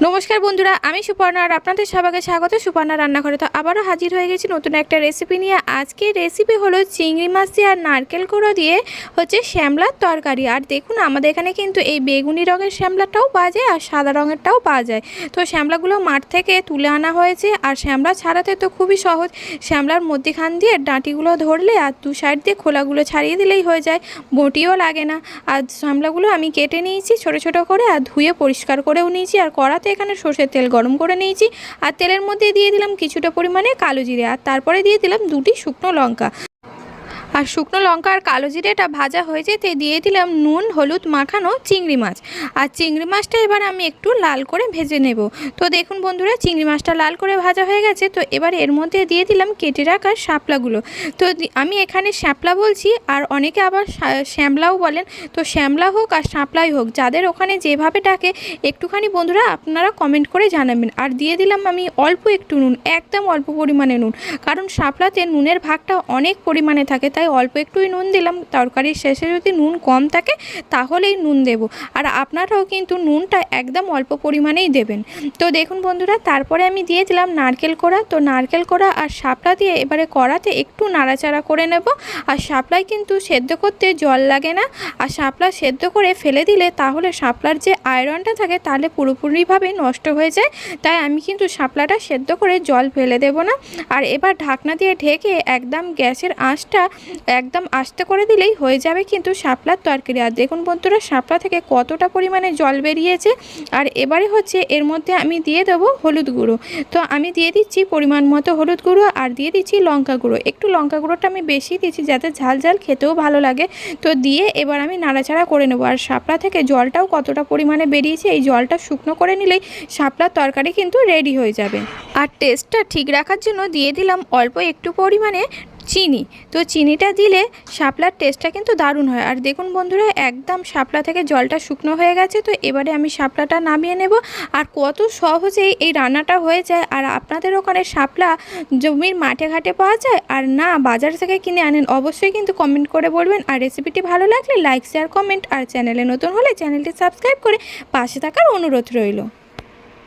নমস্কার বন্ধুরা, আমি সুপর্ণা আর আপনাদের সবাইকে স্বাগত। সুপর্ণা রান্নাঘরে তো আবারও হাজির হয়ে গেছি নতুন একটা রেসিপি নিয়ে। আজকে রেসিপি হলো চিংড়ি মাছ দিয়ে আর নারকেল কুড়ো দিয়ে হচ্ছে শ্যামলার তরকারি। আর দেখুন, আমাদের এখানে কিন্তু এই বেগুনি রঙের শ্যামলাটাও পাওয়া যায় আর সাদা রঙেরটাও পাওয়া যায়। তো শ্যামলাগুলো মাঠ থেকে তুলে আনা হয়েছে আর শ্যামলা ছাড়াতে তো খুবই সহজ। শ্যামলার মধ্যেখান দিয়ে ডাঁটিগুলো ধরলে আর দু সাইড দিয়ে খোলাগুলো ছাড়িয়ে দিলেই হয়ে যায় বটিও লাগে না। আর শ্যামলাগুলো আমি কেটে নিয়েছি ছোট ছোট করে আর ধুয়ে পরিষ্কার করেও নিয়েছি আর কড়াতে এখানে সর্ষের তেল গরম করে নিয়েছি। আর তেলের মধ্যে দিয়ে দিলাম কিছুটা পরিমাণে কালো জিরে। আর তারপরে দিয়ে দিলাম দুটি শুকনো লঙ্কা। আর শুকনো লঙ্কা আর কালো জিরেটা ভাজা হয়ে যেতে দিয়ে দিলাম নুন, হলুদ, মাখানো চিংড়ি মাছ। আর চিংড়ি মাছটা এবার আমি একটু লাল করে ভেজে নেব। তো দেখুন বন্ধুরা, চিংড়ি মাছটা লাল করে ভাজা হয়ে গেছে। তো এবার এর মধ্যে দিয়ে দিলাম কেটে রাখা শাপলাগুলো। তো আমি এখানে শ্যাপলা বলছি, আর অনেকে আবার শ্যামলাও বলেন। তো শ্যামলা হোক আর শাপলাই হোক, যাদের ওখানে যেভাবে ডাকে, একটুখানি বন্ধুরা আপনারা কমেন্ট করে জানাবেন। আর দিয়ে দিলাম আমি অল্প একটু নুন, একদম অল্প পরিমাণে নুন। কারণ শাপলাতে নুনের ভাগটা অনেক পরিমাণে থাকে, তাই অল্প একটুই নুন দিলাম। তরকারির শেষে যদি নুন কম থাকে, তাহলেই নুন দেব। আর আপনারাও কিন্তু নুনটা একদম অল্প পরিমাণেই দেবেন। তো দেখুন বন্ধুরা, তারপরে আমি দিয়ে দিলাম নারকেল কোড়া। তো নারকেল কোড়া আর শাপলা দিয়ে এবারে কড়াতে একটু নাড়াচাড়া করে নেব। আর শাপলায় কিন্তু সেদ্ধ করতে জল লাগে না। আর শাপলা সেদ্ধ করে ফেলে দিলে তাহলে শাপলার যে আয়রনটা থাকে, তাহলে পুরোপুরিভাবে নষ্ট হয়ে যায়। তাই আমি কিন্তু শাপলাটা সেদ্ধ করে জল ফেলে দেব না। আর এবার ঢাকনা দিয়ে ঢেকে একদম গ্যাসের আঁচটা একদম আস্তে করে দিলেই হয়ে যাবে কিন্তু শাপলার তরকারি। আর দেখুন বন্ধুরা, শাপলা থেকে কতটা পরিমাণে জল বেরিয়েছে। আর এবারে হচ্ছে এর মধ্যে আমি দিয়ে দেবো হলুদ গুঁড়ো। তো আমি দিয়ে দিচ্ছি পরিমাণ মতো হলুদ গুঁড়ো আর দিয়ে দিচ্ছি লঙ্কা গুঁড়ো। একটু লঙ্কা গুঁড়োটা আমি বেশি দিচ্ছি যাতে ঝাল ঝাল খেতেও ভালো লাগে। তো দিয়ে এবার আমি নাড়াচাড়া করে নেব। আর শাপলা থেকে জলটাও কতটা পরিমাণে বেরিয়েছে, এই জলটা শুকনো করে নিলেই শাপলার তরকারি কিন্তু রেডি হয়ে যাবে। আর টেস্টটা ঠিক রাখার জন্য দিয়ে দিলাম অল্প একটু পরিমাণে চিনি। তো চিনিটা দিলে শাপলার টেস্টটা কিন্তু দারুণ হয়। আর দেখুন বন্ধুরা, একদম শাপলা থেকে জলটা শুকনো হয়ে গেছে, তো এবারে আমি শাপলাটা নামিয়ে নেব। আর কত সহজেই এই রান্নাটা হয়ে যায়। আর আপনাদের ওখানে শাপলা জমির মাঠে ঘাটে পাওয়া যায়? আর না, বাজার থেকে কিনে আনেন, অবশ্যই কিন্তু কমেন্ট করে বলবেন। আর রেসিপিটি ভালো লাগলে লাইক শেয়ার কমেন্ট আর চ্যানেলে নতুন হলে চ্যানেলটি সাবস্ক্রাইব করে পাশে থাকার অনুরোধ রইল।